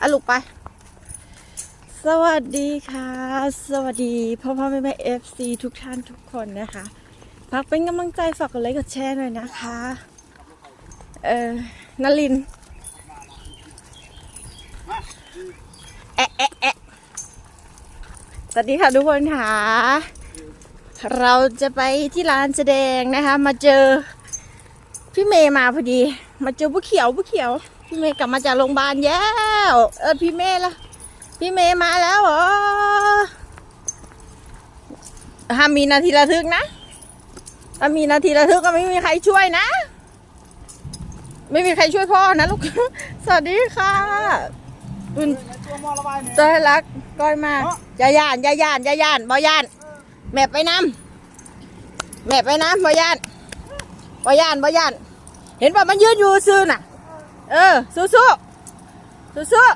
อะลูกไป สวัสดีค่ะ สวัสดีพ่อพ่อแม่แม่เอฟซีทุกท่านทุกคนนะคะฝากเป็นกำลังใจฝากกดไลค์กดแชร์หน่อยนะคะ เออนลินแอะแอะแอะสวัสดีค่ะทุกคนค่ะ เราจะไปที่ร้านแสดงนะคะ มาเจอพี่เมย์มาพอดี มาเจอผู้เขียวผู้เขียว พี่เมย์กลับมาจากโรงพยาบาลแล้ว เออพี่เมย์ละพี่เมย์มาแล้วเหรอห้ามมีนาทีระทึกนะถ้ามีนาทีระทึกก็ไม่มีใครช่วยนะ ไม่มีใครช่วยพ่อนะลูก สวัสดีค่ะคุณตัวมอระบายเนี่ยเจอรักก้อยมากอย่าย่านอย่าย่านอย่าย่านบ่ย่าน แม่ไปน้ำแม่ไปน้ำบ่ย่านบ่ย่านบ่ย่าน เห็นป่ะมันยืนอยู่ซื่อน่ะ เออ สู้สู้สู้สู้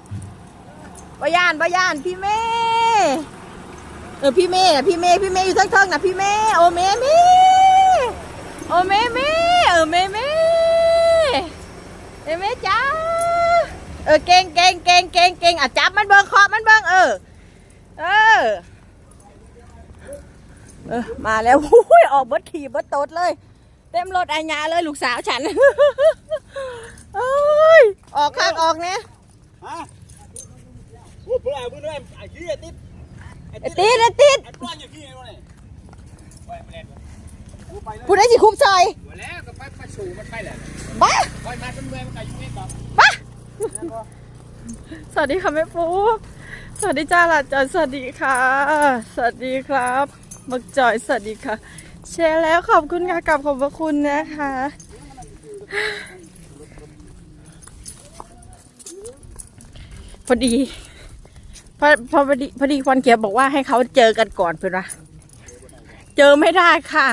บยานบยานพี่เมย์เออพี่เมย์พี่เมย์พี่เมย์อยู่ทั้งเทิงๆนะพี่เมย์โอเมเมโอเมเมเออเมเมเอเมจ้าเออเก่งเก่งเก่งเก่งเก่งอะจับมันเบิ่งเคาะมันเบิ่งเออเออเออมาแล้วหุ้ยออกเบิดขี่เบิดโตดเลย เต็มรถอาญาเลยลูกสาวฉัน ยออกข้างออกเนี่ยฮะพูดเพื่อเอาเพื่อนด้วยไอ้ขี้ไอ้ติดไอ้ติดไอ้ติดไอ้ปล้อนอย่างขี้ไอ้วะเนี่ยไปไปเล่นกูไปเลยผู้ได้สิคุบซอยหัวแล้วก็ไปไปสู่มันไปแหละบ้าไปมาจนเมื่อยมันก็อยู่นี่ก่อนบ้าสวัสดีค่ะแม่ปุ๊กสวัสดีจ้าหลานจอยสวัสดีค่ะ สวัสดีครับบักจอยสวัสดีค่ะแชร์แล้วขอบคุณค่ะกลับขอบพระคุณนะคะ พอดีพอพอดีพอดีควันเขียวบอกว่าให้เขาเจอกันก่อนเพื่อนวะเจอไม่ได้ค่ะ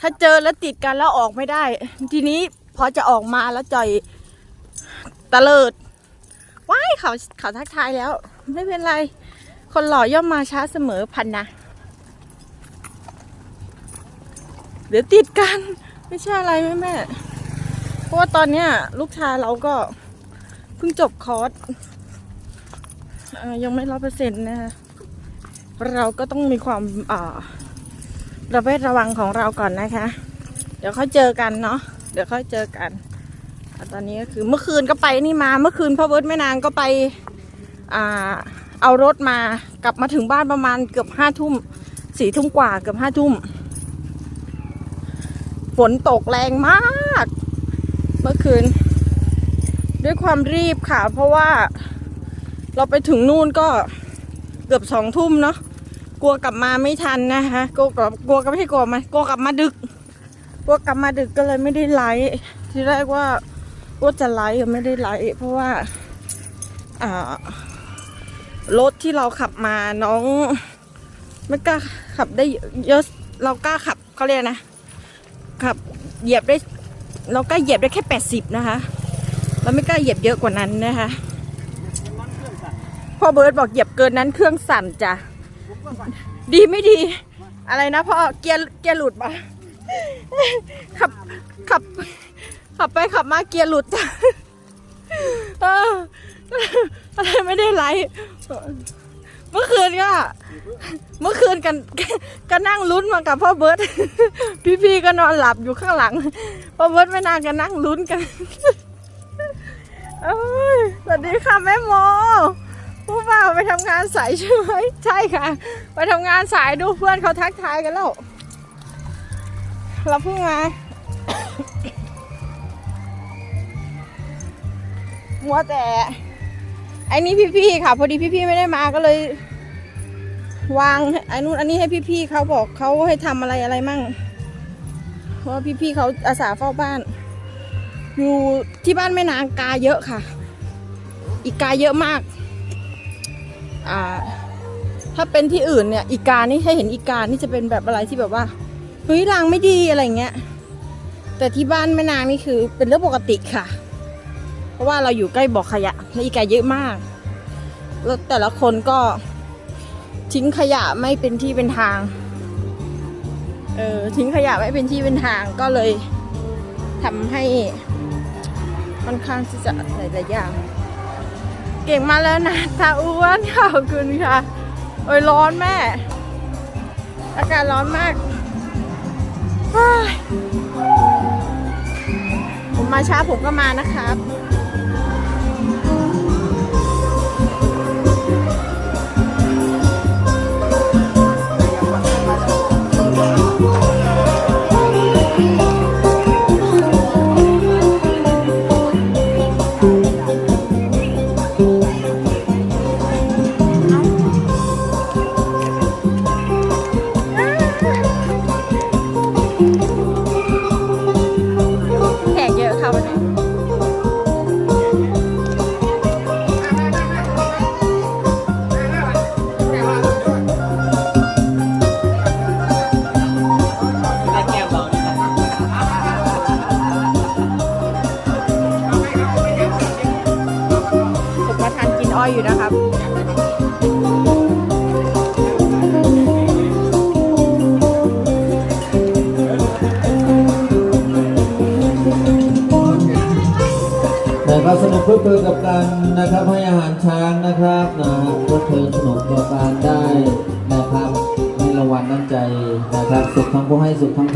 ถ้าเจอแล้วติดกันแล้วออกไม่ได้ ทีนี้พอจะออกมาแล้วจ่อยตะเลิดว้ายเขาเขาทักทายแล้ว ไม่เป็นไร คนหล่อย่อมมาช้าเสมอพันนะเดี๋ยวติดกัน ไม่ใช่อะไรแม่แม่เพราะว่าตอนเนี้ยลูกชายเราก็เพิ่งจบคอร์ส ยังไม่ร้อยเปอร์เซ็นต์นะคะเราก็ต้องมีความอระเวดระวังของเราก่อนนะคะ เดี๋ยวค่อยเจอกันเนาะเดี๋ยวค่อยเจอกัน ตอนนี้ก็คือเมื่อคืนก็ไปนี่มาเมื่อคืนพ่อเบิร์ตแม่นางก็ไปอเอารถมากลับมาถึงบ้านประมาณเกือบห้าทุ่มสี่ทุ่มกว่าเกือบห้าทุ่มฝนตกแรงมาก เมื่อคืน ด้วยความรีบค่ะ เพราะว่า เราไปถึงนู่นก็เกือบสองทุ่มเนาะกลัวกลับมาไม่ทันนะคะกลัวกลับกลัวก็ไม่ใช่กลัวมากลัวกลับมาดึกกลัวกลับมาดึกก็เลยไม่ได้ไลฟ์ที่แรกว่าว่าจะไลฟ์ไม่ได้ไลฟ์เพราะว่าอ่ารถที่เราขับมาน้องไม่กล้าขับได้เยอะเรากล้าขับเขาเรียกนะขับเหยียบได้ เราก็เหยียบได้แค่แปดสิบนะคะ เราไม่กล้าเหยียบเยอะกว่านั้นนะคะ มันเครื่องสั่น พ่อเบิร์ตบอกเหยียบเกินนั้นเครื่องสั่นจ้ะ ดีไม่ดี อะไรนะพ่อเกียร์เกียร์หลุดปะขับขับ ขับไปขับมาเกียร์หลุดจ้ะอะไรไม่ได้ไลฟ์เมื่อคืนก็เมื่อคืนกันก็นั่งลุ้นมากับพ่อเบิร์ตพี่ๆก็นอนหลับอยู่ข้างหลังพ่อเบิร์ตไม่นานก็นั่งลุ้นกันสวัสดีค่ะแม่โม ผู้บ่าวไปทำงานสายใช่ไหมใช่ค่ะ ไปทำงานสายดูเพื่อนเขาทักทายกันแล้วเราเพิ่งมา มัวแต่ไอ้นี่พี่ๆค่ะ พอดีพี่ๆไม่ได้มาก็เลย วางไอ้นู่นอันนี้ให้พี่ๆเขาบอกเขาให้ทำอะไรอะไรมั่งเพราะว่าพี่ๆเขาอาสาเฝ้าบ้าน อยู่ที่บ้านแม่นางกาเยอะค่ะ อีกกาเยอะมาก อ่า ถ้าเป็นที่อื่นเนี่ยอีกานี่ให้เห็นอีกานี่จะเป็นแบบอะไรที่แบบว่าเฮ้ยรางไม่ดีอะไรเงี้ย แต่ที่บ้านแม่นางนี่คือเป็นเรื่องปกติค่ะ เพราะว่าเราอยู่ใกล้บ่อขยะและอีกาเยอะมาก แล้วแต่ละคนก็ทิ้งขยะไม่เป็นที่เป็นทาง เออทิ้งขยะไม่เป็นที่เป็นทางก็เลยทำให้ค่อนข้างที่จะหลายๆอย่าง เก่งมาแล้วนะตาอ้วนขอบคุณค่ะ โอ้ยร้อนแม่ อากาศร้อนมาก ผมมาช้าผมก็มานะครับ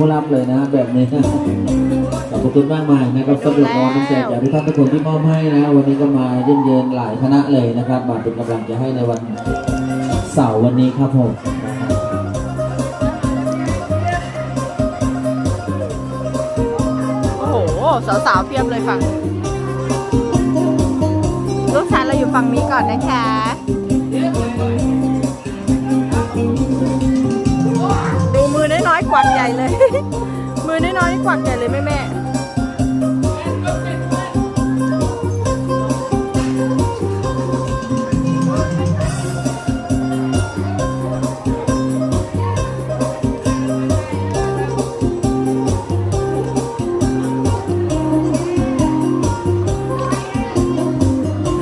ผู้รับเลยนะฮะแบบนี้ขอบคุณมากมายนะครับสำหรับรางวัลน้ำใจจากทุกท่านทุกคนที่มอบให้นะวันนี้ก็มาเยี่ยมเยียนหลายคณะเลยนะครับมาเป็นกำลังใจให้ในวันเสาร์วันนี้ครับผมนะครับโอ้โหสาวๆเพียบเลยฝั่งลูกชายเราอยู่ฝั่งนี้ก่อนนะคะ กวักใหญ่เลย มือน้อยๆนี่กวักใหญ่เลยแม่แม่ๆ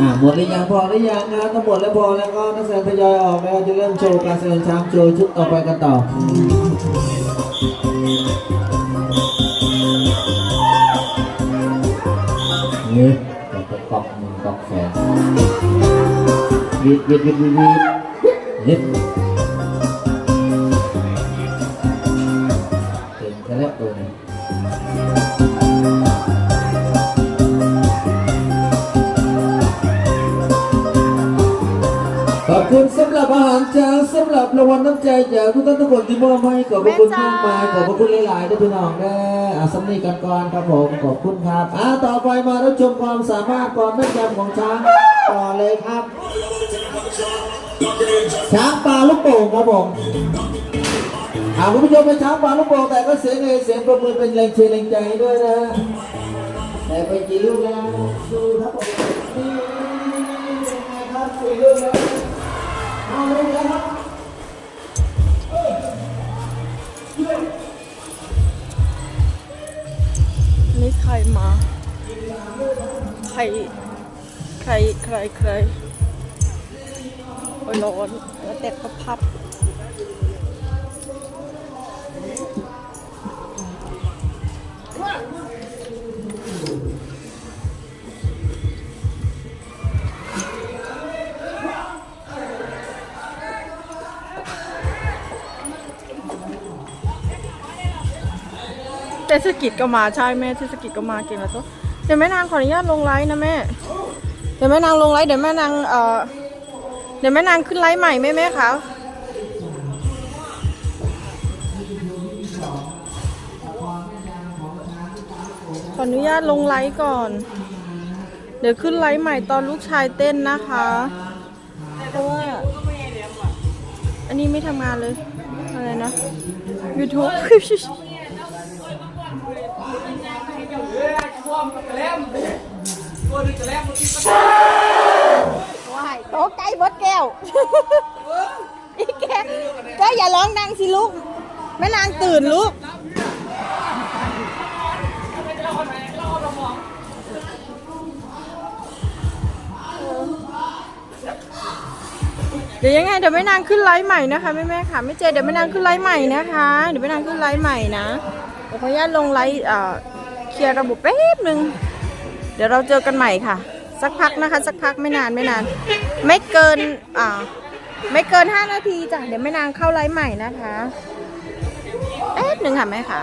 อ่าหมดหรือยังพอหรือยังนะครับถ้าหมดแล้วพอแล้วก็นักแสดงทยอยออกแล้วจะเริ่มโชว์การแสดงช้างโชว์ชุดต่อไปกันต่อ นี่ก็ตะกอกมือกอกแสนวิดวิดวิดวิดวิด รับรางวัลน้ำใจจากทุกท่านทุกคนที่มอบให้ขอบพระคุณมากมายขอบพระคุณหลายๆด้วยพี่น้องนะอาสำนีกันก่อนครับผมขอบคุณครับอ่าต่อไปมารับชมความสามารถความแม่นยำของช้างต่อเลยครับ ช้างป่าลูกโป่งครับผมอ่าคุณผู้ชมเป็นช้างป่าลูกโป่งแต่ก็เสียงเอเสียงประมือเป็นแรงเชียร์แรงใจให้ด้วยนะแต่ไปกี่ลูกแล้วดูครับผมนี่เป็นไงครับสี่ลูกแล้วเอาเลยนะค นี่ใครมา ใคร ใคร ใคร ใครโอ้ยร้อนแล้วแต่ก็พับ ทศกิจก็มาใช่แม่เทศกิจก็มาเก่งแล้วตัวเดี๋ยวแม่นางขออนุญาตลงไลฟ์นะแม่ เดี๋ยวแม่นางลงไลฟ์เดี๋ยวแม่นางเอ่อเดี๋ยวแม่นางขึ้นไลฟ์ใหม่แม่แม่คะขออนุญาตลงไลฟ์ก่อน เดี๋ยวขึ้นไลฟ์ใหม่ตอนลูกชายเต้นนะคะเพราะว่าอันนี้ไม่ทำงานเลย อะไรนะ YouTube ว้ายโต๊ะใกล้เบดแก้วอีแกแกอย่าร้องดังสิลูกแม่นางตื่นลูกเดี๋ยวยังไงเดี๋ยวแม่นางขึ้นไลฟ์ใหม่นะคะแม่แม่ๆค่ะไม่เจเดี๋ยวแม่นางขึ้นไลฟ์ใหม่นะคะเดี๋ยวแม่นางขึ้นไลฟ์ใหม่นะเดี๋ยวขออนุญาตลงไลฟ์เอ่อ ลียร์ระบบแป๊บหนึ่งเดี๋ยวเราเจอกันใหม่ค่ะ สักพักนะคะ สักพักไม่นานไม่นาน ไม่เกินอ่าไม่เกิน 5 นาทีจ้ะเดี๋ยวแม่นางเข้าไลฟ์ใหม่นะคะแป๊บหนึ่งค่ะแม่ค่ะ